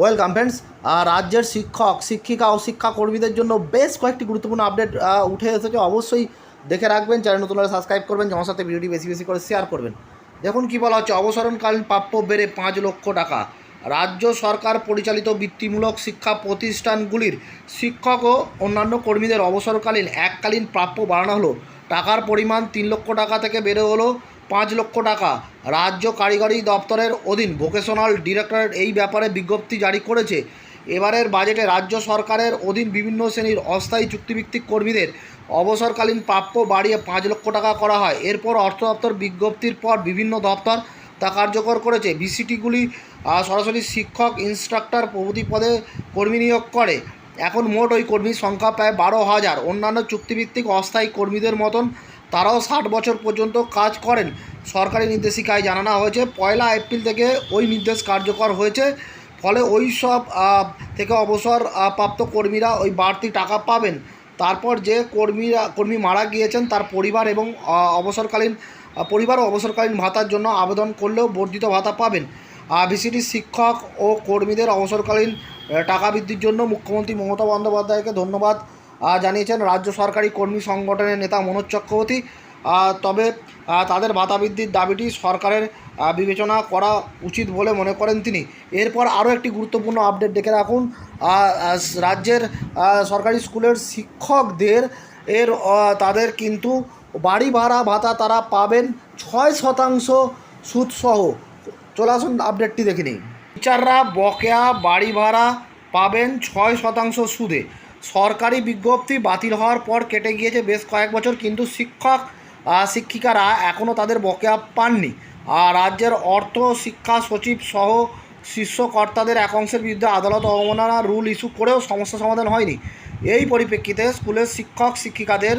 Welcome friends রাজ্যের শিক্ষক, শিক্ষিকা ও শিক্ষাকর্মীদের জন্য বেশ কয়েকটি গুরুত্বপূর্ণ আপডেট উঠে এসেছে। অবশ্যই দেখে রাখবেন চ্যানেল নতুন সাবস্ক্রাইব করবেন আমার সাথে ভিডিওটি বেশি বেশি করে শেয়ার করবেন। দেখুন কি বলা হচ্ছে, অবসরণকালীন প্রাপ্য বেড়ে পাঁচ লক্ষ টাকা। রাজ্য সরকার পরিচালিত বৃত্তিমূলক শিক্ষা প্রতিষ্ঠানগুলির শিক্ষক ও অন্যান্য কর্মীদের অবসরকালীন এককালীন প্রাপ্য বাড়ানো হলো। টাকার পরিমাণ তিন লক্ষ টাকা থেকে বেড়ে হলো। পাঁচ লক্ষ টাকা। রাজ্য কারিগরি দপ্তরের অধীন ভোকেশনাল ডিরেক্টরেট এই ব্যাপারে বিজ্ঞপ্তি জারি করেছে। এবারের বাজেটে রাজ্য সরকারের অধীন বিভিন্ন শ্রেণির অস্থায়ী চুক্তিভিত্তিক কর্মীদের অবসরকালীন প্রাপ্য বাড়িয়ে পাঁচ লক্ষ টাকা করা হয়। এরপর অর্থ দপ্তর বিজ্ঞপ্তির পর বিভিন্ন দপ্তর তা কার্যকর করেছে। বিসিটিগুলি সরাসরি শিক্ষক ইনস্ট্রাক্টর প্রভৃতি পদে কর্মী নিয়োগ করে। এখন মোট ওই কর্মীর সংখ্যা প্রায় বারো হাজার। অন্যান্য চুক্তিভিত্তিক অস্থায়ী কর্মীদের মতন তারাও ষাট বছর পর্যন্ত কাজ করেন। সরকারি নির্দেশিকায় জানানো হয়েছে, পয়লা এপ্রিল থেকে ওই নির্দেশ কার্যকর হয়েছে। ফলে ওই সব থেকে অবসর প্রাপ্ত কর্মীরা ওই বাড়তি টাকা পাবেন। তারপর যে কর্মীরা, কর্মী মারা গিয়েছেন, তার পরিবার এবং অবসরকালীন পরিবার ও অবসরকালীন ভাতার জন্য আবেদন করলেও বর্ধিত ভাতা পাবেন। বিসিটি শিক্ষক ও কর্মীদের অবসরকালীন টাকা বৃদ্ধির জন্য মুখ্যমন্ত্রী মমতা বন্দ্যোপাধ্যায়কে ধন্যবাদ। জানিয়েছেন রাজ্য সরকারি কর্মী সংগঠনের নেতা মনোজ চক্রবর্তী। তবে তাদের ভাতা বৃদ্ধির দাবিটি সরকারের বিবেচনা করা উচিত বলে মনে করেন তিনি। এরপর আরও একটি গুরুত্বপূর্ণ আপডেট দেখে রাখুন। রাজ্যের সরকারি স্কুলের শিক্ষকদের এর তাদের কিন্তু বাড়ি ভাড়া ভাতা তারা পাবেন ছয় শতাংশ সুদসহ। চলে আসুন আপডেটটি দেখে নিই। টিচাররা বকেয়া বাড়ি ভাড়া পাবেন ছয় শতাংশ সুদে। সরকারি বিজ্ঞপ্তি বাতিল হওয়ার পর কেটে গিয়েছে বেশ কয়েক বছর, কিন্তু শিক্ষক শিক্ষিকারা এখনও তাদের বকেয়া পাননি। আর রাজ্যের অর্থ শিক্ষা সচিব সহ শীর্ষ কর্তাদের এক অংশের বিরুদ্ধে আদালত অবমাননা রুল ইস্যু করেও সমস্যা সমাধান হয়নি। এই পরিপ্রেক্ষিতে স্কুলের শিক্ষক, শিক্ষিকাদের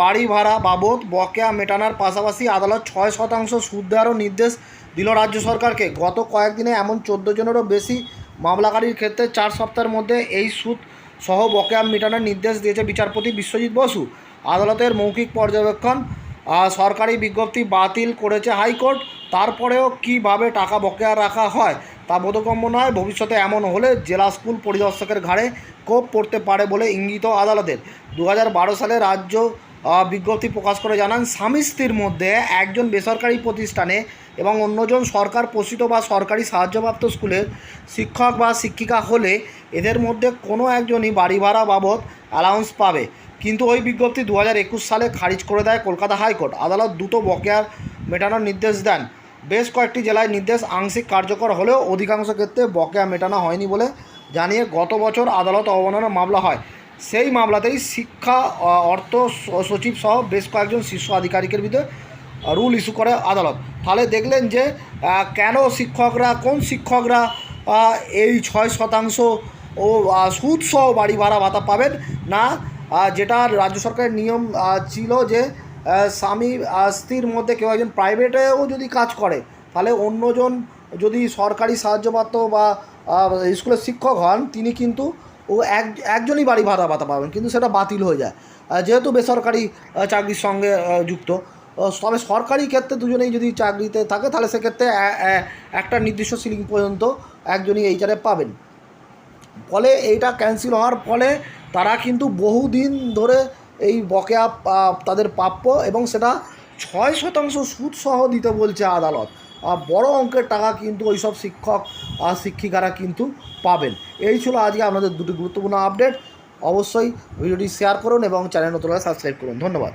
বাড়ি ভাড়া বাবদ বকেয়া মেটানোর পাশাপাশি আদালত ছয় শতাংশ সুদ দেওয়ারও নির্দেশ দিল রাজ্য সরকারকে। গত কয়েকদিনে এমন চোদ্দ জনেরও বেশি মামলাকারীর ক্ষেত্রে চার সপ্তাহের মধ্যে এই সুদ সহ বকেয়া মেটানোর নির্দেশ দিয়েছে বিচারপতি বিশ্বজিৎ বসু। আদালতের মৌখিক পর্যবেক্ষণ সরকারি বিজ্ঞপ্তি বাতিল করেছে হাইকোর্ট। তারপরেও কীভাবে টাকা বকেয়া রাখা হয় তা বোধগম্য নয়। ভবিষ্যতে এমন হলে জেলা স্কুল পরিদর্শকের ঘাড়ে কোপ পড়তে পারে বলে ইঙ্গিত আদালতের। দু হাজার বারো সালে রাজ্য বিজ্ঞপ্তি প্রকাশ করে জানান, স্বামী স্ত্রীর মধ্যে একজন বেসরকারি প্রতিষ্ঠানে এবং অন্যজন সরকার পোষিত বা সরকারি সাহায্যপ্রাপ্ত স্কুলের শিক্ষক বা শিক্ষিকা হলে এদের মধ্যে কোনো একজনই বাড়ি ভাড়া বাবদ অ্যালাউন্স পাবে। কিন্তু ওই বিজ্ঞপ্তি দু হাজার একুশ সালে খারিজ করে দেয় কলকাতা হাইকোর্ট। আদালত দ্রুত বকেয়ার মেটানোর নির্দেশ দেন। বেশ কয়েকটি জেলায় নির্দেশ আংশিক কার্যকর হলেও অধিকাংশ ক্ষেত্রে বকেয়া মেটানো হয়নি বলে জানিয়ে গত বছর আদালত অবমাননার মামলা হয়। সেই মামলাতেই শিক্ষা অর্থ সচিব সহ বেশ কয়েকজন শীর্ষ আধিকারিকের বিরুদ্ধে রুল ইস্যু করে আদালত। তাহলে দেখলেন যে কেন শিক্ষকরা, কোন শিক্ষকরা এই ছয় শতাংশ ও সুদসহ বাড়ি ভাড়া ভাতা পাবেন না যেটা রাজ্য সরকারের নিয়ম ছিল যে স্বামী স্ত্রীর মধ্যে কেউ একজন প্রাইভেটেও যদি কাজ করে, তাহলে অন্যজন যদি সরকারি সাহায্যপ্রাপ্ত বা স্কুলের শিক্ষক হন, তিনি কিন্তু ও এক, একজনই বাড়ি ভাড়া ভাতা পাবেন, কিন্তু সেটা বাতিল হয়ে যায়। যেহেতু বেসরকারি চাকরির সঙ্গে যুক্ত। তবে সরকারি ক্ষেত্রে দুজনেই যদি চাকরিতে থাকে, তাহলে সেক্ষেত্রে একটা নির্দিষ্ট সিলিং পর্যন্ত একজনই এইচারে পাবেন। ফলে এইটা ক্যান্সেল হওয়ার ফলে তারা কিন্তু বহুদিন ধরে এই বকেয়া তাদের প্রাপ্য এবং সেটা ছয় শতাংশ সুদসহ দিতে বলছে আদালত। বড় অঙ্কের টাকা কিন্তু ওইসব শিক্ষক আর শিক্ষিকারা কিন্তু পাবেন। এই ছিল আজকে আপনাদের দুটি গুরুত্বপূর্ণ আপডেট অবশ্যই ভিডিওটি শেয়ার করুন এবং চ্যানেল নতুন সাবস্ক্রাইব করুন। ধন্যবাদ।